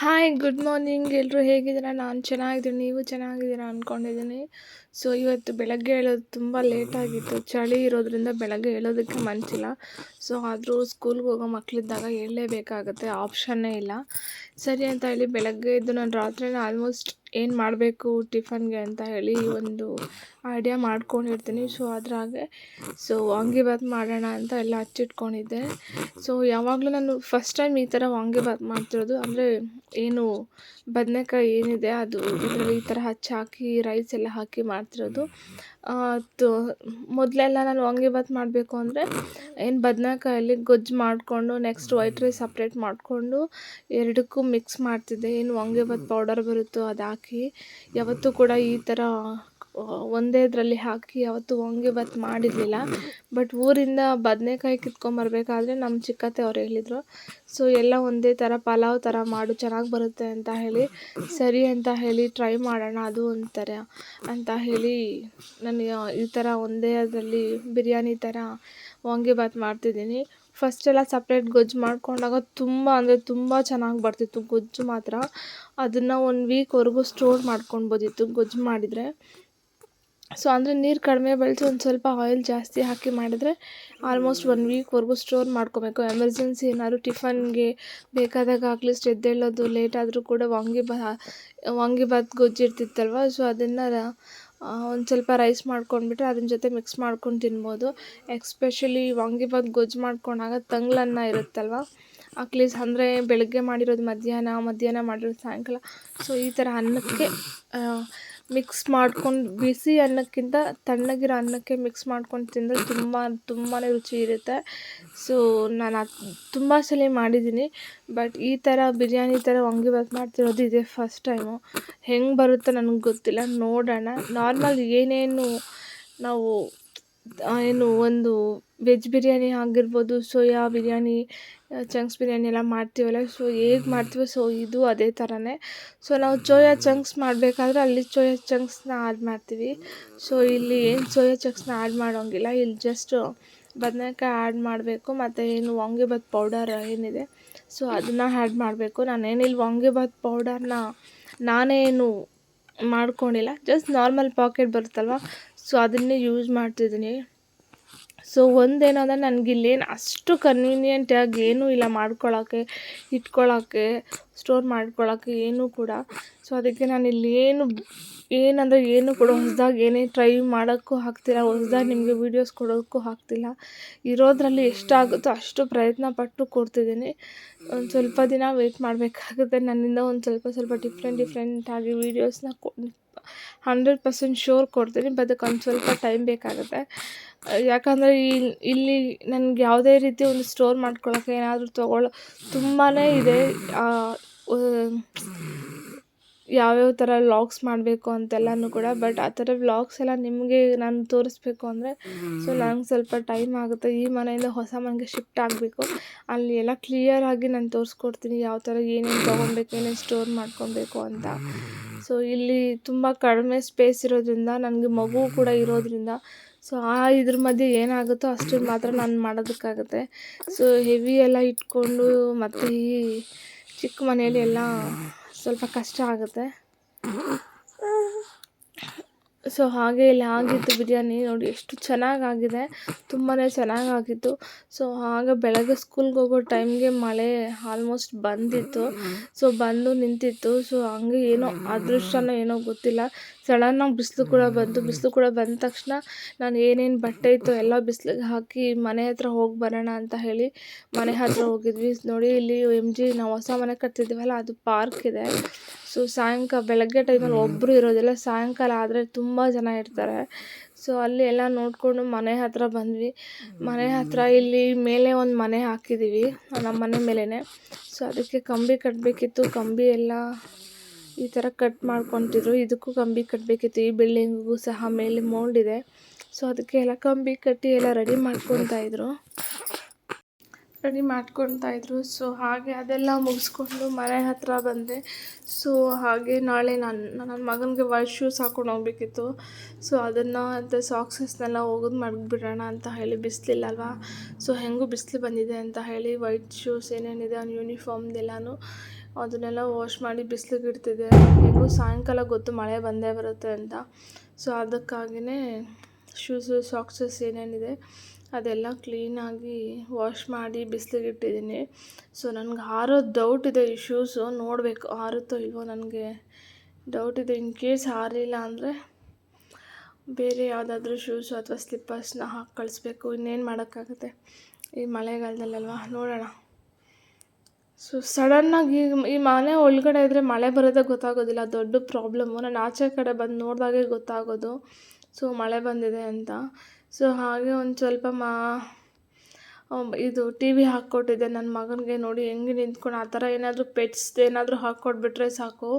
Hi good morning ಎಲ್ಲರೂ ಹೇಗಿದ್ದೀರಾ? ನಾನು ಚೆನ್ನಾಗಿದ್ದೀನಿ. ನೀವು ಚೆನ್ನಾಗಿದ್ದೀರಾ ಅಂದ್ಕೊಂಡಿದ್ದೀನಿ ಸೊ ಇವತ್ತು ಬೆಳಗ್ಗೆ ಹೇಳೋದು ತುಂಬ ಲೇಟಾಗಿತ್ತು ಚಳಿ ಇರೋದ್ರಿಂದ ಬೆಳಗ್ಗೆ ಹೇಳೋದಕ್ಕೆ ಮನಸ್ಸಿಲ್ಲ ಸೊ ಆದರೂ ಸ್ಕೂಲ್ಗೆ ಹೋಗೋ ಮಕ್ಕಳಿದ್ದಾಗ ಹೇಳಲೇಬೇಕಾಗತ್ತೆ. ಆಪ್ಷನ್ನೇ ಇಲ್ಲ. ಸರಿ ಅಂತ ಹೇಳಿ ಬೆಳಗ್ಗೆ ಇದ್ದು ನಾನು ರಾತ್ರಿನೇ ಆಲ್ಮೋಸ್ಟ್ ಏನು ಮಾಡಬೇಕು ಟಿಫನ್ಗೆ ಅಂತ ಹೇಳಿ ಒಂದು ಐಡಿಯಾ ಮಾಡ್ಕೊಂಡಿರ್ತೀನಿ. ಸೊ ಅದ್ರಾಗೆ ಸೊ ವಾಂಗಿಬಾತ್ ಮಾಡೋಣ ಅಂತ ಎಲ್ಲ ಹಚ್ಚಿಟ್ಕೊಂಡಿದ್ದೆ. ಸೊ ಯಾವಾಗಲೂ ನಾನು ಫಸ್ಟ್ ಟೈಮ್ ಈ ಥರ ವಾಂಗಿಬಾತ್ ಮಾಡ್ತಿರೋದು. ಅಂದರೆ ಏನು ಬದನೆಕಾಯಿ ಏನಿದೆ ಅದು ಇದರಲ್ಲಿ ಈ ಥರ ಹಚ್ಚಿ ಹಾಕಿ ರೈಸ್ ಎಲ್ಲ ಹಾಕಿ ಮಾಡ್ತಿರೋದು. ತು, ಮೊದಲೆಲ್ಲ ನಾನು ವಾಂಗಿಬಾತ್ ಮಾಡಬೇಕು ಅಂದರೆ ಏನು ಬದನೆಕಾಯಲ್ಲಿ ಗೊಜ್ಜು ಮಾಡಿಕೊಂಡು ನೆಕ್ಸ್ಟ್ ವೈಟ್ ರೈಸ್ ಸಪ್ರೇಟ್ ಮಾಡಿಕೊಂಡು ಎರಡಕ್ಕೂ ಮಿಕ್ಸ್ ಮಾಡ್ತಿದ್ದೆ. ಏನು ವಾಂಗಿಬಾತ್ ಪೌಡರ್ ಬರುತ್ತೋ ಅದು ಹಾಕಿ. ಯಾವತ್ತೂ ಕೂಡ ಈ ಥರ ಒಂದೇ ಇದರಲ್ಲಿ ಹಾಕಿ ಯಾವತ್ತೂ ವಾಂಗಿಬಾತ್ ಮಾಡಿರಲಿಲ್ಲ. ಬಟ್ ಊರಿಂದ ಬದನೇಕಾಯಿ ಕಿತ್ಕೊಂಬರ್ಬೇಕಾದ್ರೆ ನಮ್ಮ ಚಿಕ್ಕತ್ತೆ ಅವ್ರು ಹೇಳಿದರು ಸೊ ಎಲ್ಲ ಒಂದೇ ಥರ ಪಲಾವ್ ಥರ ಮಾಡು, ಚೆನ್ನಾಗಿ ಬರುತ್ತೆ ಅಂತ ಹೇಳಿ, ಸರಿ ಅಂತ ಹೇಳಿ ಟ್ರೈ ಮಾಡೋಣ, ಅದು ಒಂಥರ ಅಂತ ಹೇಳಿ ನನಗೆ ಈ ಥರ ಒಂದೇ ಅದರಲ್ಲಿ ಬಿರಿಯಾನಿ ಥರ ವಾಂಗಿಬಾತ್ ಮಾಡ್ತಿದ್ದೀನಿ. ಫಸ್ಟೆಲ್ಲ ಸಪ್ರೇಟ್ ಗೊಜ್ಜು ಮಾಡ್ಕೊಂಡಾಗ ತುಂಬ, ಅಂದರೆ ತುಂಬ ಚೆನ್ನಾಗಿ ಬರ್ತಿತ್ತು ಗೊಜ್ಜು ಮಾತ್ರ. ಅದನ್ನು ಒಂದು ವೀಕ್ವರೆಗೂ ಸ್ಟೋರ್ ಮಾಡ್ಕೊಳ್ಬೋದಿತ್ತು ಗೊಜ್ಜು ಮಾಡಿದರೆ. ಸೊ ಅಂದರೆ ನೀರು ಕಡಿಮೆ ಬಳಸಿ ಒಂದು ಸ್ವಲ್ಪ ಆಯಿಲ್ ಜಾಸ್ತಿ ಹಾಕಿ ಮಾಡಿದರೆ ಆಲ್ಮೋಸ್ಟ್ ಒನ್ ವೀಕ್ವರೆಗೂ ಸ್ಟೋರ್ ಮಾಡ್ಕೋಬೇಕು. ಎಮರ್ಜೆನ್ಸಿ ಏನಾದ್ರು ಟಿಫನ್ಗೆ ಬೇಕಾದಾಗ ಅಟ್ಲೀಸ್ಟ್ ಎದ್ದೇಳೋದು ಲೇಟ್ ಆದರೂ ಕೂಡ ವಾಂಗಿಬಾ ವಾಂಗಿಬಾತ್ ಗೊಜ್ಜು ಇರ್ತಿತ್ತಲ್ವ? ಸೊ ಅದನ್ನು ಒಂದು ಸ್ವಲ್ಪ ರೈಸ್ ಮಾಡ್ಕೊಂಡ್ಬಿಟ್ರೆ ಅದನ್ನ ಜೊತೆ ಮಿಕ್ಸ್ ಮಾಡ್ಕೊಂಡು ತಿನ್ಬೋದು. ಎಕ್ಸ್ಪೆಷಲಿ ವಾಂಗಿಬಾತ್ ಗೊಜ್ಜು ಮಾಡ್ಕೊಂಡಾಗ ತಂಗ್ಳನ್ನ ಇರುತ್ತಲ್ವ? ಅಟ್ಲೀಸ್ಟ್ ಅಂದರೆ ಬೆಳಗ್ಗೆ ಮಾಡಿರೋದು ಮಧ್ಯಾಹ್ನ ಮಧ್ಯಾಹ್ನ ಮಾಡಿರೋದು ಸಾಯಂಕಾಲ. ಸೊ ಈ ಥರ ಅನ್ನಕ್ಕೆ ಮಿಕ್ಸ್ ಮಾಡ್ಕೊಂಡು ಬಿಸಿ ಅನ್ನಕ್ಕಿಂತ ತಣ್ಣಗಿರೋ ಅನ್ನಕ್ಕೆ ಮಿಕ್ಸ್ ಮಾಡ್ಕೊಂಡು ತಿಂದರೆ ತುಂಬ ತುಂಬಾ ರುಚಿ ಇರುತ್ತೆ. ಸೊ ನಾನು ಅದು ತುಂಬ ಸಲ ಮಾಡಿದ್ದೀನಿ. ಬಟ್ ಈ ಥರ ಬಿರಿಯಾನಿ ಥರ ವಾಂಗಿಬಾತ್ ಮಾಡ್ತಿರೋದು ಇದೇ ಫಸ್ಟ್ ಟೈಮು ಹೆಂಗೆ ಬರುತ್ತೋ ನನಗೆ ಗೊತ್ತಿಲ್ಲ. ನೋಡೋಣ. ನಾರ್ಮಲ್ ಏನೇನು ನಾವು ಏನು, ಒಂದು ವೆಜ್ ಬಿರಿಯಾನಿ ಆಗಿರ್ಬೋದು, ಸೋಯಾ ಬಿರಿಯಾನಿ ಚಂಕ್ಸ್ ಬಿರಿಯಾನಿ ಎಲ್ಲ ಮಾಡ್ತೀವಲ್ಲ ಸೊ ಹೇಗೆ ಮಾಡ್ತೀವೋ ಸೊ ಇದು ಅದೇ ಥರನೇ ಸೊ ನಾವು ಸೋಯಾ ಚಂಕ್ಸ್ ಮಾಡಬೇಕಾದ್ರೆ ಅಲ್ಲಿ ಸೋಯಾ ಚಂಕ್ಸ್ನ ಆ್ಯಡ್ ಮಾಡ್ತೀವಿ. ಸೊ ಇಲ್ಲಿ ಏನು ಸೋಯಾ ಚಂಕ್ಸ್ನ ಆ್ಯಡ್ ಮಾಡೋಂಗಿಲ್ಲ, ಇಲ್ಲಿ ಜಸ್ಟ್ ಬದನೇಕಾಯಿ ಆ್ಯಡ್ ಮಾಡಬೇಕು, ಮತ್ತು ಏನು ವಾಂಗಿಬಾತ್ ಪೌಡರ್ ಏನಿದೆ ಸೊ ಅದನ್ನು ಆ್ಯಡ್ ಮಾಡಬೇಕು. ನಾನೇನಿಲ್ಲಿ ವಾಂಗಿಬಾತ್ ಪೌಡರ್ನ ನಾನೇನು ಮಾಡ್ಕೊಂಡಿಲ್ಲ ಜಸ್ಟ್ ನಾರ್ಮಲ್ ಪಾಕೆಟ್ ಬರುತ್ತಲ್ವ ಸೊ ಅದನ್ನೇ ಯೂಸ್ ಮಾಡ್ತಿದ್ದೀನಿ. ಸೊ ಒಂದೇನಂದ್ರೆ ನನಗೆ ನನಗಿಲ್ಲೇನು ಅಷ್ಟು ಕನ್ವೀನಿಯೆಂಟಾಗಿ ಏನೂ ಇಲ್ಲ ಮಾಡ್ಕೊಳ್ಳೋಕ್ಕೆ ಇಟ್ಕೊಳ್ಳೋಕ್ಕೆ ಸ್ಟೋರ್ ಮಾಡ್ಕೊಳ್ಳೋಕ್ಕೆ ಏನೂ ಕೂಡ. ಸೊ ಅದಕ್ಕೆ ನಾನು ಇಲ್ಲಿ ಏನು ಏನಂದರೆ ಏನು ಕೂಡ ಹೊಸದಾಗಿ ಏನೇ ಟ್ರೈ ಮಾಡೋಕ್ಕೂ ಆಗ್ತಿಲ್ಲ ಹೊಸ್ದಾಗಿ ನಿಮಗೆ ವೀಡಿಯೋಸ್ ಕೊಡೋಕ್ಕೂ ಆಗ್ತಿಲ್ಲ ಇರೋದರಲ್ಲಿ ಎಷ್ಟಾಗುತ್ತೋ ಅಷ್ಟು ಪ್ರಯತ್ನ ಪಟ್ಟು ಕೊಡ್ತಿದ್ದೀನಿ. ಒಂದು ಸ್ವಲ್ಪ ದಿನ ವೆಯ್ಟ್ ಮಾಡಬೇಕಾಗುತ್ತೆ. ನನ್ನಿಂದ ಒಂದು ಸ್ವಲ್ಪ ಸ್ವಲ್ಪ ಡಿಫ್ರೆಂಟ್ ಡಿಫ್ರೆಂಟಾಗಿ ವೀಡಿಯೋಸ್ನ ಕೊ ಹಂಡ್ರೆಡ್ ಪರ್ಸೆಂಟ್ ಶೋರ್ ಕೊಡ್ತೀನಿ, ಬಟ್ ಅದಕ್ಕೆ ಒಂದು ಸ್ವಲ್ಪ ಟೈಮ್ ಬೇಕಾಗುತ್ತೆ. ಯಾಕಂದರೆ ಇಲ್ಲಿ ನನಗೆ ಯಾವುದೇ ರೀತಿ ಒಂದು ಸ್ಟೋರ್ ಮಾಡ್ಕೊಳ್ಳೋಕೆ ಏನಾದರೂ ತೊಗೊಳ್ಳೋ ತುಂಬಾ ಇದೆ. ಯಾವ್ಯಾವ ಥರ ವ್ಲಾಗ್ಸ್ ಮಾಡಬೇಕು ಅಂತೆಲ್ಲನೂ ಕೂಡ, ಬಟ್ ಆ ಥರ ವ್ಲಾಗ್ಸ್ ಎಲ್ಲ ನಿಮಗೆ ನಾನು ತೋರಿಸ್ಬೇಕು ಅಂದರೆ ಸೊ ನಂಗೆ ಸ್ವಲ್ಪ ಟೈಮ್ ಆಗುತ್ತೆ. ಈ ಮನೆಯಿಂದ ಹೊಸ ಮನೆಗೆ ಶಿಫ್ಟ್ ಆಗಬೇಕು. ಅಲ್ಲಿ ಎಲ್ಲ ಕ್ಲಿಯರಾಗಿ ನಾನು ತೋರಿಸ್ಕೊಡ್ತೀನಿ, ಯಾವ ಥರ ಏನೇನು ತೊಗೊಬೇಕು, ಏನೇನು ಸ್ಟೋರ್ ಮಾಡ್ಕೊಬೇಕು ಅಂತ. ಸೊ ಇಲ್ಲಿ ತುಂಬ ಕಡಿಮೆ ಸ್ಪೇಸ್ ಇರೋದ್ರಿಂದ ನನಗೆ ಮಗು ಕೂಡ ಇರೋದ್ರಿಂದ ಸೊ ಆ ಇದ್ರ ಮಧ್ಯೆ ಏನಾಗುತ್ತೋ ಅಷ್ಟು ಮಾತ್ರ ನಾನು ಮಾಡೋದಕ್ಕಾಗುತ್ತೆ. ಸೊ ಹೆವಿ ಎಲ್ಲ ಇಟ್ಕೊಂಡು ಮತ್ತು ಈ ಚಿಕ್ಕ ಮನೆಯಲ್ಲಿ ಎಲ್ಲ ಸ್ವಲ್ಪ ಕಷ್ಟ ಆಗುತ್ತೆ. ಸೊ ಹಾಗೆ ಇಲ್ಲಿ ಆಗಿತ್ತು ಬಿರಿಯಾನಿ ನೋಡಿ ಎಷ್ಟು ಚೆನ್ನಾಗಾಗಿದೆ. ತುಂಬಾ ಚೆನ್ನಾಗಾಗಿತ್ತು. ಸೊ ಆಗ ಬೆಳಗ್ಗೆ ಸ್ಕೂಲ್ಗೆ ಹೋಗೋ ಟೈಮ್ಗೆ ಮಳೆ ಆಲ್ಮೋಸ್ಟ್ ಬಂದಿತ್ತು. ಸೊ ಬಂದು ನಿಂತಿತ್ತು. ಸೊ ಹಂಗೆ ಏನೋ ಅದೃಷ್ಟನೋ ಏನೋ ಗೊತ್ತಿಲ್ಲ. ಸಡನ್ನಾಗಿ ಬಿಸಿಲು ಕೂಡ ಬಂತು ಬಿಸಿಲು ಕೂಡ ಬಂದ ತಕ್ಷಣ ನಾನು ಏನೇನು ಬಟ್ಟೆ ಇತ್ತು ಎಲ್ಲ ಬಿಸಿಲಿಗೆ ಹಾಕಿ ಮನೆ ಹತ್ರ ಹೋಗಿ ಬರೋಣ ಅಂತ ಹೇಳಿ ಮನೆ ಹತ್ರ ಹೋಗಿದ್ವಿ. ನೋಡಿ ಇಲ್ಲಿ ಎಂ ಜಿ ನಾವು ಹೊಸ ಮನೆ ಕಟ್ತಿದ್ದೀವಲ್ಲ, ಅದು ಪಾರ್ಕ್ ಇದೆ. ಸೊ ಸಾಯಂಕಾಲ ಬೆಳಗ್ಗೆ ಟೈಮಲ್ಲಿ ಒಬ್ಬರು ಇರೋದಿಲ್ಲ, ಸಾಯಂಕಾಲ ಆದರೆ ತುಂಬ ಜನ ಇರ್ತಾರೆ. ಸೊ ಅಲ್ಲಿ ಎಲ್ಲ ನೋಡಿಕೊಂಡು ಮನೆ ಹತ್ರ ಬಂದ್ವಿ. ಮನೆ ಹತ್ರ ಇಲ್ಲಿ ಮೇಲೆ ಒಂದು ಮನೆ ಹಾಕಿದ್ದೀವಿ ನಮ್ಮ ಮನೆ ಮೇಲೇ ಸೊ ಅದಕ್ಕೆ ಕಂಬಿ ಕಟ್ಟಬೇಕಿತ್ತು ಕಂಬಿ ಎಲ್ಲ ಈ ಥರ ಕಟ್ ಮಾಡ್ಕೊತಿದ್ರು. ಇದಕ್ಕೂ ಕಂಬಿ ಕಟ್ಟಬೇಕಿತ್ತು ಈ ಬಿಲ್ಡಿಂಗಿಗೂ ಸಹ ಮೇಲೆ ಮೋಲ್ಡ್ ಇದೆ. ಸೊ ಅದಕ್ಕೆ ಎಲ್ಲ ಕಂಬಿ ಕಟ್ಟಿ ಎಲ್ಲ ರೆಡಿ ಮಾಡ್ಕೊತಾಯಿದ್ರು ರೆಡಿ ಮಾಡ್ಕೊತಾಯಿದ್ರು ಸೊ ಹಾಗೆ ಅದೆಲ್ಲ ಮುಗಿಸ್ಕೊಂಡು ಮನೆ ಹತ್ರ ಬಂದೆ. ಸೊ ಹಾಗೆ ನಾಳೆ ನಾನು, ನನ್ನ ಮಗನಿಗೆ ವೈಟ್ ಶೂಸ್ ಹಾಕ್ಕೊಂಡು ಹೋಗ್ಬೇಕಿತ್ತು. ಸೊ ಅದನ್ನು ಅಂತ ಸಾಕ್ಸಸ್ನೆಲ್ಲ ಹೋಗೋದು ಮಡಗಿಬಿಡೋಣ ಅಂತ ಹೇಳಿ ಬಿಸಿಲಿಲ್ಲಲ್ವಾ ಸೊ ಹೆಂಗೂ ಬಿಸಿಲು ಬಂದಿದೆ ಅಂತ ಹೇಳಿ ವೈಟ್ ಶೂಸ್ ಏನೇನಿದೆ, ಅವ್ನ ಯೂನಿಫಾರ್ಮ್ದೆಲ್ಲನೂ ಅದನ್ನೆಲ್ಲ ವಾಶ್ ಮಾಡಿ ಬಿಸಿಲಿಗೆ ಇಡ್ತಿದ್ದೆ. ಹೇಗೂ ಸಾಯಂಕಾಲ ಗೊತ್ತು ಮಳೆ ಬಂದೇ ಬರುತ್ತೆ ಅಂತ. ಸೊ ಅದಕ್ಕಾಗಿಯೇ ಶೂಸು ಸಾಕ್ಸಸ್ ಏನೇನಿದೆ ಅದೆಲ್ಲ ಕ್ಲೀನಾಗಿ ವಾಶ್ ಮಾಡಿ ಬಿಸಿಲಿಗೆ ಇಟ್ಟಿದ್ದೀನಿ. ಸೊ ನನಗೆ ಹಾರೋ ಡೌಟ್ ಇದೆ ಈ ಶೂಸು ನೋಡಬೇಕು ಹಾರುತ್ತೋ ಇಲ್ವೋ ನನಗೆ ಡೌಟ್ ಇದೆ. ಇನ್ ಕೇಸ್ ಹಾರಿಲ್ಲ ಅಂದರೆ ಬೇರೆ ಯಾವುದಾದ್ರೂ ಶೂಸು ಅಥವಾ ಸ್ಲಿಪ್ಪರ್ಸ್ನ ಹಾಕಿ ಕಳಿಸ್ಬೇಕು. ಇನ್ನೇನು ಮಾಡೋಕ್ಕಾಗುತ್ತೆ? ಈ ಮಳೆಗಾಲದಲ್ಲಲ್ವಾ? ನೋಡೋಣ. ಸೊ ಸಡನ್ನಾಗಿ ಈ ಮನೆ ಒಳಗಡೆ ಇದ್ದರೆ ಮಳೆ ಬರೋದೇ ಗೊತ್ತಾಗೋದಿಲ್ಲ. ದೊಡ್ಡ ಪ್ರಾಬ್ಲಮ್ಮು ನಾನು ಆಚೆ ಕಡೆ ಬಂದು ನೋಡಿದಾಗೆ ಗೊತ್ತಾಗೋದು. ಸೊ ಮಳೆ ಬಂದಿದೆ ಅಂತ. ಸೊ ಹಾಗೆ ಒಂದು ಸ್ವಲ್ಪ ಮಾ ಇದು ಟಿ ವಿ ಹಾಕ್ಕೊಟ್ಟಿದ್ದೆ. ನನ್ನ ಮಗನಿಗೆ ನೋಡಿ ಹೆಂಗೆ ನಿಂತ್ಕೊಂಡು ಆ ಥರ ಏನಾದರೂ ಪೆಟ್ಸ್ದು ಏನಾದರೂ ಹಾಕ್ಕೊಟ್ಬಿಟ್ರೆ ಸಾಕು.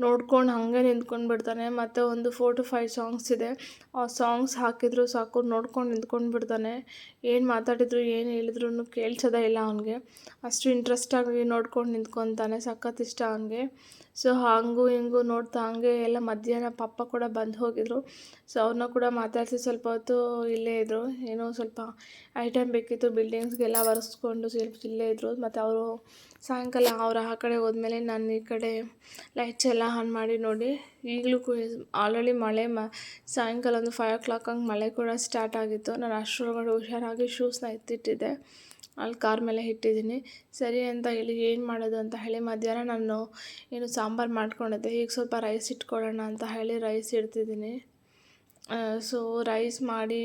ನೋಡ್ಕೊಂಡು ಹಾಗೆ ನಿಂತ್ಕೊಂಡು ಬಿಡ್ತಾನೆ. ಮತ್ತು ಒಂದು ಫೋರ್ ಟು ಫೈವ್ ಸಾಂಗ್ಸ್ ಇದೆ. ಆ ಸಾಂಗ್ಸ್ ಹಾಕಿದರೂ ಸಾಕು. ನೋಡ್ಕೊಂಡು ನಿಂತ್ಕೊಂಡು ಬಿಡ್ತಾನೆ. ಏನು ಮಾತಾಡಿದ್ರು, ಏನು ಹೇಳಿದ್ರು ಕೇಳ್ಸೋದೇ ಇಲ್ಲ ಅವನಿಗೆ. ಅಷ್ಟು ಇಂಟ್ರೆಸ್ಟಾಗಿ ನೋಡ್ಕೊಂಡು ನಿಂತ್ಕೊತಾನೆ. ಸಖತ್ ಇಷ್ಟ ಅವನಿಗೆ. ಸೊ ಹಾಗೂ ಹಿಂಗೂ ನೋಡ್ತಾ ಹಾಗೆ ಎಲ್ಲ ಮಧ್ಯಾಹ್ನ ಪಪ್ಪ ಕೂಡ ಬಂದು ಹೋಗಿದ್ರು. ಸೊ ಅವ್ರನ್ನ ಕೂಡ ಮಾತಾಡಿಸಿ ಸ್ವಲ್ಪ ಹೊತ್ತು ಇಲ್ಲೇ ಇದ್ದರು ಏನೋ ಸ್ವಲ್ಪ ಐಟಮ್ ಬೇಕಿತ್ತು ಬಿಲ್ಡಿಂಗ್ಸ್ಗೆಲ್ಲ ಒರೆಸ್ಕೊಂಡು ಸ್ವಲ್ಪ ಇಲ್ಲೇ ಇದ್ದರು ಮತ್ತು ಅವರು ಸಾಯಂಕಾಲ ಅವ್ರು ಆ ಕಡೆ ಹೋದ್ಮೇಲೆ ನಾನು ಈ ಕಡೆ ಲೈಟ್ಸ್ ಎಲ್ಲ ಆನ್ ಮಾಡಿ ನೋಡಿ, ಈಗಲೂ ಆಲ್ರೆಡಿ ಮಳೆ ಮ ಸಾಯಂಕಾಲ ಒಂದು ಫೈವ್ ಓ ಕ್ಲಾಕ್ ಹಂಗೆ ಮಳೆ ಕೂಡ ಸ್ಟಾರ್ಟ್ ಆಗಿತ್ತು. ನಾನು ಅಷ್ಟರೊಳಗಡೆ ಹುಷಾರಾಗಿ ಶೂಸ್ನ ಎತ್ತಿಟ್ಟಿದ್ದೆ. ಅಲ್ಲಿ ಕಾರ್ ಮೇಲೆ ಇಟ್ಟಿದ್ದೀನಿ. ಸರಿ ಅಂತ ಹೇಳಿ ಏನು ಮಾಡೋದು ಅಂತ ಹೇಳಿ ಮಧ್ಯಾಹ್ನ ನಾನು ಏನು ಸಾಂಬಾರು ಮಾಡ್ಕೊಂಡಿದ್ದೆ. ಈಗ ಸ್ವಲ್ಪ ರೈಸ್ ಇಟ್ಕೊಳ್ಳೋಣ ಅಂತ ಹೇಳಿ ರೈಸ್ ಇಡ್ತಿದ್ದೀನಿ. ಸೊ ರೈಸ್ ಮಾಡಿ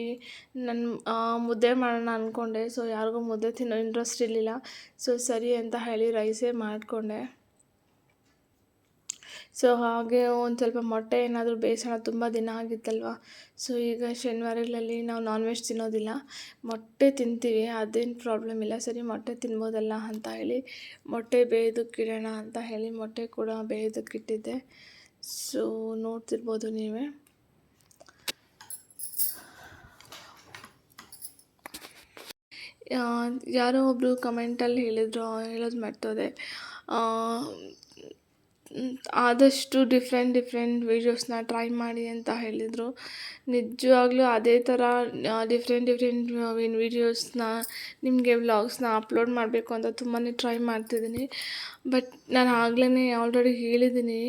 ನನ್ನ ಮುದ್ದೆ ಮಾಡೋಣ ಅಂದ್ಕೊಂಡೆ ಸೊ ಯಾರಿಗೂ ಮುದ್ದೆ ತಿನ್ನೋ ಇಂಟ್ರೆಸ್ಟ್ ಇರಲಿಲ್ಲ. ಸೊ ಸರಿ ಅಂತ ಹೇಳಿ ರೈಸೇ ಮಾಡಿಕೊಂಡೆ. ಸೊ ಹಾಗೆ ಒಂದು ಸ್ವಲ್ಪ ಮೊಟ್ಟೆ ಏನಾದರೂ ಬೇಯಿಸೋಣ ತುಂಬ ದಿನ ಆಗಿತ್ತಲ್ವ? ಸೊ ಈಗ ಶನಿವಾರಗಳಲ್ಲಿ ನಾವು ನಾನ್ ವೆಜ್ ತಿನ್ನೋದಿಲ್ಲ. ಮೊಟ್ಟೆ ತಿಂತೀವಿ, ಅದೇನು ಪ್ರಾಬ್ಲಮ್ ಇಲ್ಲ. ಸರಿ, ಮೊಟ್ಟೆ ತಿನ್ಬೋದಲ್ಲ ಅಂತ ಹೇಳಿ ಮೊಟ್ಟೆ ಬೇಯ್ದಕ್ಕಿಡೋಣ ಅಂತ ಹೇಳಿ ಮೊಟ್ಟೆ ಕೂಡ ಬೇಯ್ದಕ್ಕಿಟ್ಟಿದ್ದೆ ಸೊ ನೋಡ್ತಿರ್ಬೋದು ನೀವೇ. ಯಾರೋ ಒಬ್ಬರು ಕಮೆಂಟಲ್ಲಿ ಹೇಳಿದ್ರು, ಹೇಳೋದು ಮರ್ತೋದೆ. ಆದಷ್ಟು ಡಿಫ್ರೆಂಟ್ ಡಿಫ್ರೆಂಟ್ ವೀಡಿಯೋಸ್ನ ಟ್ರೈ ಮಾಡಿ ಅಂತ ಹೇಳಿದರು. ನಿಜವಾಗ್ಲೂ ಅದೇ ಥರ ಡಿಫ್ರೆಂಟ್ ಡಿಫ್ರೆಂಟ್ ವೀಡಿಯೋಸ್ನ, ನಿಮಗೆ ವ್ಲಾಗ್ಸ್ನ ಅಪ್ಲೋಡ್ ಮಾಡಬೇಕು ಅಂತ ತುಂಬಾ ಟ್ರೈ ಮಾಡ್ತಿದ್ದೀನಿ. ಬಟ್ ನಾನು ಆಗಲೇ ಆಲ್ರೆಡಿ ಹೇಳಿದ್ದೀನಿ.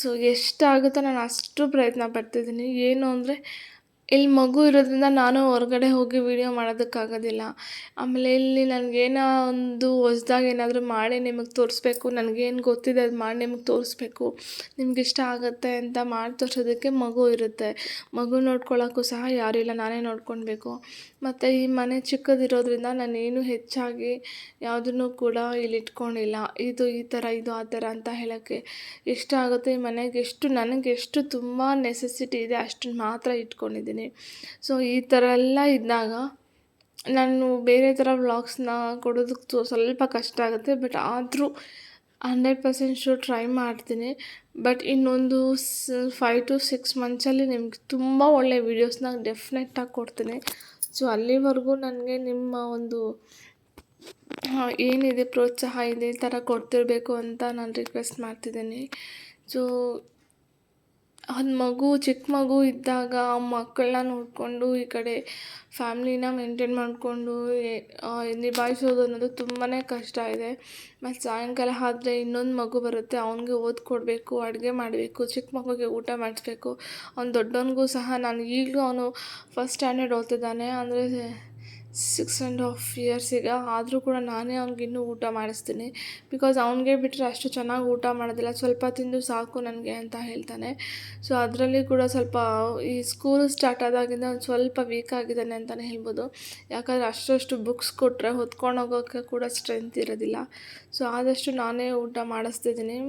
ಸೊ ಎಷ್ಟಾಗುತ್ತೋ ನಾನು ಅಷ್ಟು ಪ್ರಯತ್ನ ಪಡ್ತಿದ್ದೀನಿ. ಏನು ಅಂದರೆ ಇಲ್ಲಿ ಮಗು ಇರೋದ್ರಿಂದ ನಾನು ಹೊರಗಡೆ ಹೋಗಿ ವೀಡಿಯೋ ಮಾಡೋದಕ್ಕಾಗೋದಿಲ್ಲ. ಆಮೇಲೆ ಇಲ್ಲಿ ನನಗೇನೋ ಒಂದು ಹೊಸ್ದಾಗಿ ಏನಾದರೂ ಮಾಡಿ ನಿಮಗೆ ತೋರಿಸ್ಬೇಕು. ನನಗೇನು ಗೊತ್ತಿದೆ ಅದು ಮಾಡಿ ನಿಮಗೆ ತೋರಿಸ್ಬೇಕು. ನಿಮ್ಗೆ ಇಷ್ಟ ಆಗುತ್ತೆ ಅಂತ ಮಾಡಿ ತೋರಿಸೋದಕ್ಕೆ ಮಗು ಇರುತ್ತೆ. ಮಗು ನೋಡ್ಕೊಳ್ಳೋಕ್ಕೂ ಸಹ ಯಾರೂ ಇಲ್ಲ, ನಾನೇ ನೋಡ್ಕೊಳ್ಬೇಕು. ಮತ್ತು ಈ ಮನೆ ಚಿಕ್ಕದಿರೋದ್ರಿಂದ ನಾನೇನು ಹೆಚ್ಚಾಗಿ ಯಾವುದನ್ನು ಕೂಡ ಇಲ್ಲಿ ಇಟ್ಕೊಂಡಿಲ್ಲ. ಇದು ಈ ಥರ ಇದು ಆ ಥರ ಅಂತ ಹೇಳೋಕ್ಕೆ ಇಷ್ಟ ಆಗುತ್ತೆ ಈ ಮನೆಗೆ, ಎಷ್ಟು, ನನಗೆ ಎಷ್ಟು ತುಂಬ ನೆಸೆಸಿಟಿ ಇದೆ ಅಷ್ಟನ್ನು ಮಾತ್ರ ಇಟ್ಕೊಂಡಿದ್ದೀನಿ. ಸೊ ಈ ಥರ ಎಲ್ಲ ಇದ್ದಾಗ ನಾನು ಬೇರೆ ಥರ ವ್ಲಾಗ್ಸ್ನ ಕೊಡೋದಕ್ಕೆ ಸ್ವಲ್ಪ ಕಷ್ಟ ಆಗುತ್ತೆ. ಬಟ್ ಆದರೂ ಹಂಡ್ರೆಡ್ ಪರ್ಸೆಂಟ್ ಶೂರ್ ಟ್ರೈ ಮಾಡ್ತೀನಿ. ಬಟ್ ಇನ್ನೊಂದು ಸ್ ಫೈವ್ ಟು ಸಿಕ್ಸ್ ಮಂತ್ಸಲ್ಲಿ ನಿಮ್ಗೆ ತುಂಬ ಒಳ್ಳೆ ವೀಡಿಯೋಸ್ನ ಡೆಫಿನೆಟ್ಟಾಗಿ ಕೊಡ್ತೀನಿ. ಸೊ ಅಲ್ಲಿವರೆಗೂ ನನಗೆ ನಿಮ್ಮ ಒಂದು ಏನಿದೆ, ಪ್ರೋತ್ಸಾಹ ಇದೆ, ಈ ಥರ ಕೊಡ್ತಿರಬೇಕು ಅಂತ ನಾನು ರಿಕ್ವೆಸ್ಟ್ ಮಾಡ್ತಿದ್ದೀನಿ. ಸೊ ಒಂದು ಮಗು ಚಿಕ್ಕ ಮಗು ಇದ್ದಾಗ ಮಕ್ಕಳನ್ನ ನೋಡಿಕೊಂಡು ಈ ಕಡೆ ಫ್ಯಾಮ್ಲಿನ ಮೇಂಟೈನ್ ಮಾಡಿಕೊಂಡು ನಿಭಾಯಿಸೋದು ಅನ್ನೋದು ತುಂಬಾ ಕಷ್ಟ ಇದೆ. ಮತ್ತು ಸಾಯಂಕಾಲ ಆದರೆ ಇನ್ನೊಂದು ಮಗು ಬರುತ್ತೆ, ಅವ್ನಿಗೆ ಓದ್ಕೊಡ್ಬೇಕು ಅಡುಗೆ ಮಾಡಬೇಕು ಚಿಕ್ಕ ಮಗುಗೆ ಊಟ ಮಾಡಿಸ್ಬೇಕು. ಅವ್ನು ದೊಡ್ಡವನಿಗೂ ಸಹ ನಾನು ಈಗಲೂ ಅವನು ಫಸ್ಟ್ ಸ್ಟ್ಯಾಂಡರ್ಡ್ ಓದ್ತಿದ್ದಾನೆ. ಅಂದರೆ ಸಿಕ್ಸ್ ಆ್ಯಂಡ್ ಹಾಫ್ ಇಯರ್ಸಿಗೆ ಆದರೂ ಕೂಡ ನಾನೇ ಅವ್ನಿಗೆ ಇನ್ನೂ ಊಟ ಮಾಡಿಸ್ತೀನಿ. ಬಿಕಾಸ್ ಅವನಿಗೆ ಬಿಟ್ಟರೆ ಅಷ್ಟು ಚೆನ್ನಾಗಿ ಊಟ ಮಾಡೋದಿಲ್ಲ. ಸ್ವಲ್ಪ ತಿಂದು ಸಾಕು ನನಗೆ ಅಂತ ಹೇಳ್ತಾನೆ. ಸೊ ಅದರಲ್ಲಿ ಕೂಡ ಸ್ವಲ್ಪ ಈ ಸ್ಕೂಲ್ ಸ್ಟಾರ್ಟ್ ಆದಾಗಿಂದ ಒಂದು ಸ್ವಲ್ಪ ವೀಕ್ ಆಗಿದ್ದಾನೆ ಅಂತಲೇ ಹೇಳ್ಬೋದು. ಯಾಕಂದರೆ ಅಷ್ಟಷ್ಟು ಬುಕ್ಸ್ ಕೊಟ್ಟರೆ ಹೊತ್ಕೊಂಡು ಹೋಗೋಕ್ಕೆ ಕೂಡ ಸ್ಟ್ರೆಂತ್ ಇರೋದಿಲ್ಲ. ಸೊ ಆದಷ್ಟು ನಾನೇ ಊಟ ಮಾಡಿಸ್ತಿದ್ದೀನಿ.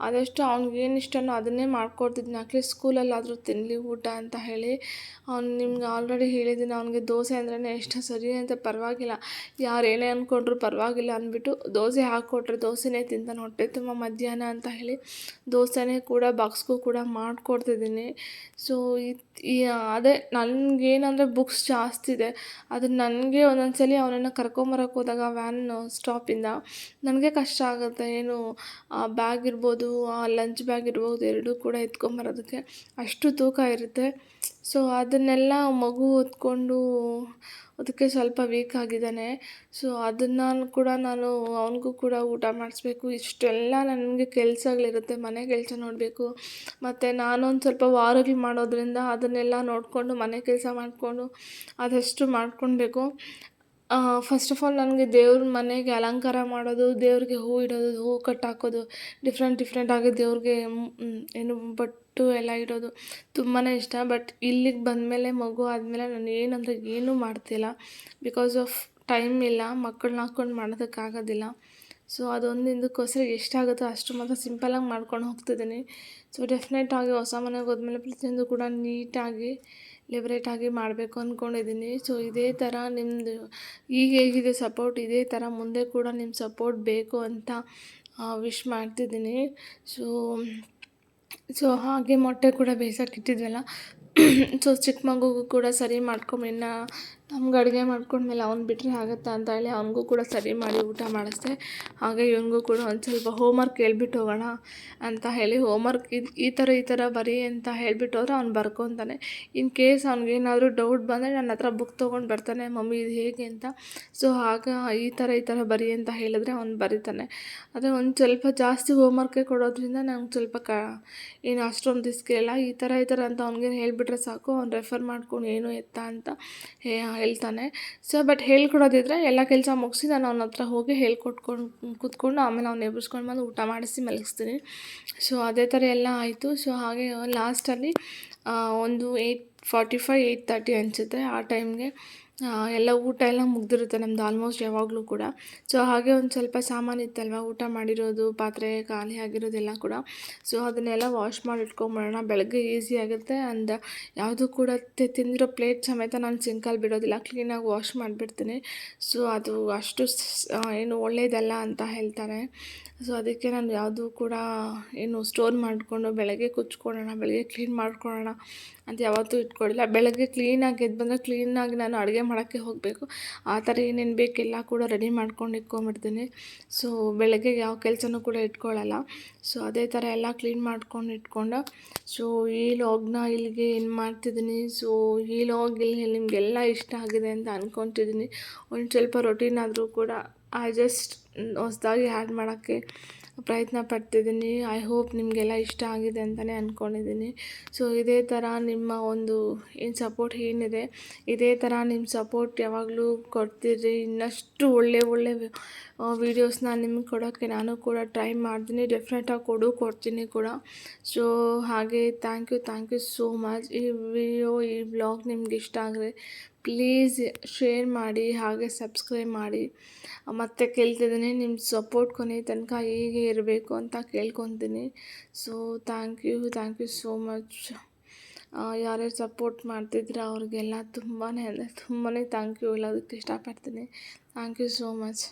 ಆದಷ್ಟು ಅವ್ನಿಗೇನು ಇಷ್ಟನೋ ಅದನ್ನೇ ಮಾಡ್ಕೊಡ್ತಿದ್ದೀನಿ. ಅಟ್ಲೀಸ್ಟ್ ಸ್ಕೂಲಲ್ಲಾದರೂ ತಿನ್ನಲಿ ಊಟ ಅಂತ ಹೇಳಿ. ಅವ್ನು ನಿಮ್ಗೆ ಆಲ್ರೆಡಿ ಹೇಳಿದ್ದೀನಿ. ಅವ್ನಿಗೆ ದೋಸೆ ಅಂದ್ರೇ ಇಷ್ಟ. ಸರಿ ಅಂತ ಪರವಾಗಿಲ್ಲ. ಯಾರು ಏನೇ ಅಂದ್ಕೊಂಡ್ರು ಪರವಾಗಿಲ್ಲ ಅಂದ್ಬಿಟ್ಟು ದೋಸೆ ಹಾಕ್ಕೊಟ್ರೆ ದೋಸೆನೇ ತಿಂತಾನೆ. ಹೊಟ್ಟೆ ತುಂಬ ಮಧ್ಯಾಹ್ನ ಅಂತ ಹೇಳಿ ದೋಸೆನೇ ಕೂಡ, ಬಾಕ್ಸ್ಗೂ ಕೂಡ ಮಾಡಿಕೊಡ್ತಿದ್ದೀನಿ. ಸೊ ಈ, ಅದೇ ನನಗೇನಂದರೆ ಬುಕ್ಸ್ ಜಾಸ್ತಿ ಇದೆ. ಅದು ನನಗೆ ಒಂದೊಂದ್ಸಲಿ ಸಲ ಅವನನ್ನು ಕರ್ಕೊಂಬರಕ್ಕೆ ಹೋದಾಗ ವ್ಯಾನ್ ಸ್ಟಾಪಿಂದ ನನಗೆ ಕಷ್ಟ ಆಗುತ್ತೆ. ಏನು ಬ್ಯಾಗ್ ಇರ್ಬೋದು ಲಂಚ್ ಬ್ಯಾಗ್ ಇರ್ಬೋದು, ಎರಡೂ ಕೂಡ ಎತ್ಕೊಂಬರೋದಕ್ಕೆ ಅಷ್ಟು ತೂಕ ಇರುತ್ತೆ. ಸೊ ಅದನ್ನೆಲ್ಲ ಮಗು ಹೊತ್ಕೊಂಡು ಅದಕ್ಕೆ ಸ್ವಲ್ಪ ವೀಕ್ ಆಗಿದ್ದಾನೆ. ಸೊ ಅದನ್ನು ಕೂಡ ನಾನು ಅವನಿಗೂ ಕೂಡ ಊಟ ಮಾಡಿಸ್ಬೇಕು. ಇಷ್ಟೆಲ್ಲ ನನಗೆ ಕೆಲಸಗಳಿರುತ್ತೆ. ಮನೆ ಕೆಲಸ ನೋಡಬೇಕು. ಮತ್ತು ನಾನೊಂದು ಸ್ವಲ್ಪ ವಾರಗಳು ಮಾಡೋದರಿಂದ ಅದನ್ನೆಲ್ಲ ನೋಡಿಕೊಂಡು ಮನೆ ಕೆಲಸ ಮಾಡಿಕೊಂಡು ಅದಷ್ಟು ಮಾಡ್ಕೊಳ್ಬೇಕು. ಫಸ್ಟ್ ಆಫ್ ಆಲ್ ನನಗೆ ದೇವ್ರ ಮನೆಗೆ ಅಲಂಕಾರ ಮಾಡೋದು, ದೇವ್ರಿಗೆ ಹೂ ಇಡೋದು, ಹೂ ಕಟ್ಟಾಕೋದು ಡಿಫ್ರೆಂಟ್ ಡಿಫ್ರೆಂಟಾಗಿ ದೇವ್ರಿಗೆ ಏನು ಬಟ್ಟು ಎಲ್ಲ ಇಡೋದು ತುಂಬಾ ಇಷ್ಟ. ಬಟ್ ಇಲ್ಲಿಗೆ ಬಂದಮೇಲೆ ಮಗು ಆದಮೇಲೆ ನಾನು ಏನಂದರೆ ಏನೂ ಮಾಡ್ತಿಲ್ಲ. ಬಿಕಾಸ್ ಆಫ್ ಟೈಮ್ ಇಲ್ಲ ಮಕ್ಕಳನ್ನ ಹಾಕ್ಕೊಂಡು ಮಾಡೋದಕ್ಕಾಗೋದಿಲ್ಲ ಸೊ ಅದೊಂದಿಂದಕ್ಕೋಸ್ಕರ ಎಷ್ಟಾಗುತ್ತೋ ಅಷ್ಟು ಮಾತ್ರ ಸಿಂಪಲಾಗಿ ಮಾಡ್ಕೊಂಡು ಹೋಗ್ತಿದ್ದೀನಿ. ಸೊ ಡೆಫಿನೆಟಾಗಿ ಹೊಸ ಮನೆಗೆ ಹೋದ್ಮೇಲೆ ಪ್ರತಿಯೊಂದು ಕೂಡ ನೀಟಾಗಿ ಲಿಬ್ರೇಟಾಗಿ ಮಾಡಬೇಕು ಅಂದ್ಕೊಂಡಿದ್ದೀನಿ ಸೊ ಇದೇ ಥರ ನಿಮ್ಮದು ಈಗ ಹೇಗಿದೆ ಸಪೋರ್ಟ್ ಇದೇ ಥರ ಮುಂದೆ ಕೂಡ ನಿಮ್ಮ ಸಪೋರ್ಟ್ ಬೇಕು ಅಂತ ವಿಶ್ ಮಾಡ್ತಿದ್ದೀನಿ ಸೊ ಸೊ ಹಾಗೆ ಮೊಟ್ಟೆ ಕೂಡ ಬೇಯಿಸೋಕೆ ಇಟ್ಟಿದ್ವಲ್ಲ? ಸೊ ಚಿಕ್ಕ ಮಗುಗೂ ಕೂಡ ಸರಿ ಮಾಡ್ಕೊಂಬಿನ್ನ ನಮ್ಗೆ ಅಡುಗೆ ಮಾಡ್ಕೊಂಡ್ಮೇಲೆ ಅವ್ನು ಬಿಟ್ಟರೆ ಆಗುತ್ತಾ ಅಂತ ಹೇಳಿ ಅವನಿಗೂ ಕೂಡ ಸರಿ ಮಾಡಿ ಊಟ ಮಾಡಿಸ್ದೆ. ಹಾಗೆ ಇವನಿಗೂ ಕೂಡ ಒಂದು ಸ್ವಲ್ಪ ಹೋಮ್ವರ್ಕ್ ಹೇಳ್ಬಿಟ್ಟು ಹೋಗೋಣ ಅಂತ ಹೇಳಿ ಹೋಮ್ವರ್ಕ್ ಇದು ಈ ಥರ ಈ ಥರ ಬರಿ ಅಂತ ಹೇಳ್ಬಿಟ್ಟು ಹೋದ್ರೆ ಅವ್ನು ಬರ್ಕೊತಾನೆ. ಇನ್ ಕೇಸ್ ಅವ್ನಿಗೇನಾದರೂ ಡೌಟ್ ಬಂದರೆ ನನ್ನ ಹತ್ರ ಬುಕ್ ತೊಗೊಂಡು ಬರ್ತಾನೆ, ಮಮ್ಮಿ ಇದು ಹೇಗೆ ಅಂತ? ಸೊ ಆಗ ಈ ಥರ ಈ ಥರ ಬರಿ ಅಂತ ಹೇಳಿದ್ರೆ ಅವ್ನು ಬರೀತಾನೆ. ಅದೇ ಒಂದು ಸ್ವಲ್ಪ ಜಾಸ್ತಿ ಹೋಮ್ವರ್ಕೇ ಕೊಡೋದ್ರಿಂದ ನಂಗೆ ಸ್ವಲ್ಪ ಕ ಏನು ಅಷ್ಟೊಂದು ರಿಸ್ಕ್ ಇಲ್ಲ. ಈ ಥರ ಈ ಥರ ಅಂತ ಅವ್ನಿಗೇನು ಹೇಳಿಬಿಟ್ರೆ ಸಾಕು, ಅವ್ನು ರೆಫರ್ ಮಾಡ್ಕೊಂಡು ಏನು ಎತ್ತ ಅಂತ. ಹೇಳ್ತಾನೆ. ಸೊ ಬಟ್ ಹೇಳ್ಕೊಡೋದಿದ್ರೆ ಎಲ್ಲ ಕೆಲಸ ಮುಗಿಸಿ ನಾನು ಅವನ ಹತ್ರ ಹೋಗಿ ಹೇಳ್ಕೊಟ್ಕೊಂಡು ಕೂತ್ಕೊಂಡು ಆಮೇಲೆ ಅವ್ನು ಎಬ್ಬಿಸ್ಕೊಂಡು ಬಂದು ಊಟ ಮಾಡಿಸಿ ಮಲಗಿಸ್ತೀನಿ. ಸೊ ಅದೇ ಥರ ಎಲ್ಲ ಆಯಿತು. ಸೊ ಹಾಗೆ ಲಾಸ್ಟಲ್ಲಿ ಒಂದು eight forty five eight thirty ಅನಿಸುತ್ತೆ ಆ ಟೈಮ್ಗೆ ಎಲ್ಲ ಊಟ ಎಲ್ಲ ಮುಗ್ದಿರುತ್ತೆ ನಮ್ದು ಆಲ್ಮೋಸ್ಟ್ ಯಾವಾಗಲೂ ಕೂಡ. ಸೊ ಹಾಗೆ ಒಂದು ಸ್ವಲ್ಪ ಸಾಮಾನು ಇತ್ತಲ್ವ, ಊಟ ಮಾಡಿರೋದು, ಪಾತ್ರೆ ಖಾಲಿ ಆಗಿರೋದೆಲ್ಲ ಕೂಡ. ಸೊ ಅದನ್ನೆಲ್ಲ ವಾಶ್ ಮಾಡಿ ಇಟ್ಕೊಂಬಿಡೋಣ ಬೆಳಗ್ಗೆ ಈಸಿ ಆಗುತ್ತೆ ಅಂದ ಯಾವುದು ಕೂಡ ತಿಂದಿರೋ ಪ್ಲೇಟ್ ಸಮೇತ ನಾನು ಸಿಂಕಲ್ಲಿ ಬಿಡೋದಿಲ್ಲ. ಕ್ಲೀನಾಗಿ ವಾಶ್ ಮಾಡಿಬಿಡ್ತೀನಿ. ಸೊ ಅದು ಅಷ್ಟು ಏನು ಒಳ್ಳೆಯದಲ್ಲ ಅಂತ ಹೇಳ್ತಾರೆ. ಸೊ ಅದಕ್ಕೆ ನಾನು ಯಾವುದು ಕೂಡ ಏನು ಸ್ಟೋರ್ ಮಾಡಿಕೊಂಡು ಬೆಳಗ್ಗೆ ಕುಚ್ಕೊಳ್ಳೋಣ, ಬೆಳಗ್ಗೆ ಕ್ಲೀನ್ ಮಾಡ್ಕೊಳ್ಳೋಣ ಅಂತ ಯಾವತ್ತೂ ಇಟ್ಕೊಳ್ಳಿಲ್ಲ ಬೆಳಗ್ಗೆ ಕ್ಲೀನಾಗಿ ಎದ್ದು ಬಂದರೆ ಕ್ಲೀನಾಗಿ ನಾನು ಅಡುಗೆ ಮಾಡೋಕ್ಕೆ ಹೋಗಬೇಕು. ಆ ಥರ ಏನೇನು ಬೇಕೆಲ್ಲ ಕೂಡ ರೆಡಿ ಮಾಡ್ಕೊಂಡು ಇಟ್ಕೊಂಬಿಡ್ತೀನಿ ಸೊ ಬೆಳಗ್ಗೆ ಯಾವ ಕೆಲಸನೂ ಕೂಡ ಇಟ್ಕೊಳ್ಳಲ್ಲ. ಸೊ ಅದೇ ಥರ ಎಲ್ಲ ಕ್ಲೀನ್ ಮಾಡ್ಕೊಂಡು ಇಟ್ಕೊಂಡು ಸೊ ಈ ಲಾಗ್ನ ಇಲ್ಲಿಗೆ ಏನು ಮಾಡ್ತಿದ್ದೀನಿ. ಸೊ ಈ ಲಾಗ್ ಇಲ್ಲಿ ನಿಮಗೆಲ್ಲ ಇಷ್ಟ ಆಗಿದೆ ಅಂತ ಅಂದ್ಕೊತಿದ್ದೀನಿ ಒಂದು ಸ್ವಲ್ಪ ರೊಟೀನ್ ಆದರೂ ಕೂಡ ಐ ಜಸ್ಟ್ ಹೊಸ್ದಾಗಿ ಆ್ಯಡ್ ಮಾಡೋಕ್ಕೆ ಪ್ರಯತ್ನ ಪಡ್ತಿದ್ದೀನಿ. ಐ ಹೋಪ್ ನಿಮಗೆಲ್ಲ ಇಷ್ಟ ಆಗಿದೆ ಅಂತಲೇ ಅಂದ್ಕೊಂಡಿದ್ದೀನಿ ಸೊ ಇದೇ ಥರ ನಿಮ್ಮ ಒಂದು ಏನು ಸಪೋರ್ಟ್ ಏನಿದೆ, ಇದೇ ಥರ ನಿಮ್ಮ ಸಪೋರ್ಟ್ ಯಾವಾಗಲೂ ಕೊಡ್ತೀರಿ. ಇನ್ನಷ್ಟು ಒಳ್ಳೆ ಒಳ್ಳೆ ವೀಡಿಯೋಸ್ನ ನಿಮ್ಗೆ ಕೊಡೋಕ್ಕೆ ನಾನು ಕೂಡ ಟ್ರೈ ಮಾಡ್ತೀನಿ. ಡೆಫಿನೆಟಾಗಿ ಕೊಡು, ಕೊಡ್ತೀನಿ ಕೂಡ. ಸೊ ಹಾಗೆ thank you thank you so much ಈ ವಿಡಿಯೋ ಈ ಬ್ಲಾಗ್ ನಿಮ್ಗೆ ಇಷ್ಟ ಆದರೆ ಪ್ಲೀಸ್ ಶೇರ್ ಮಾಡಿ, ಹಾಗೆ ಸಬ್ಸ್ಕ್ರೈಬ್ ಮಾಡಿ. ಮತ್ತೆ ಕೇಳ್ತಿದ್ದೀನಿ ನಿಮ್ಮ ಸಪೋರ್ಟ್ ಕೊನೆ ತನಕ ಹೀಗೆ ಇರಬೇಕು ಅಂತ ಕೇಳ್ಕೊತೀನಿ. So thank you thank you so much ಯಾರ್ಯಾರು ಸಪೋರ್ಟ್ ಮಾಡ್ತಿದ್ರೆ ಅವ್ರಿಗೆಲ್ಲ ತುಂಬಾ ಅಂದರೆ ತುಂಬಾ ಥ್ಯಾಂಕ್ ಯು ಹೇಳೋದಕ್ಕೆ ಇಷ್ಟಪಡ್ತೀನಿ. Thank you so much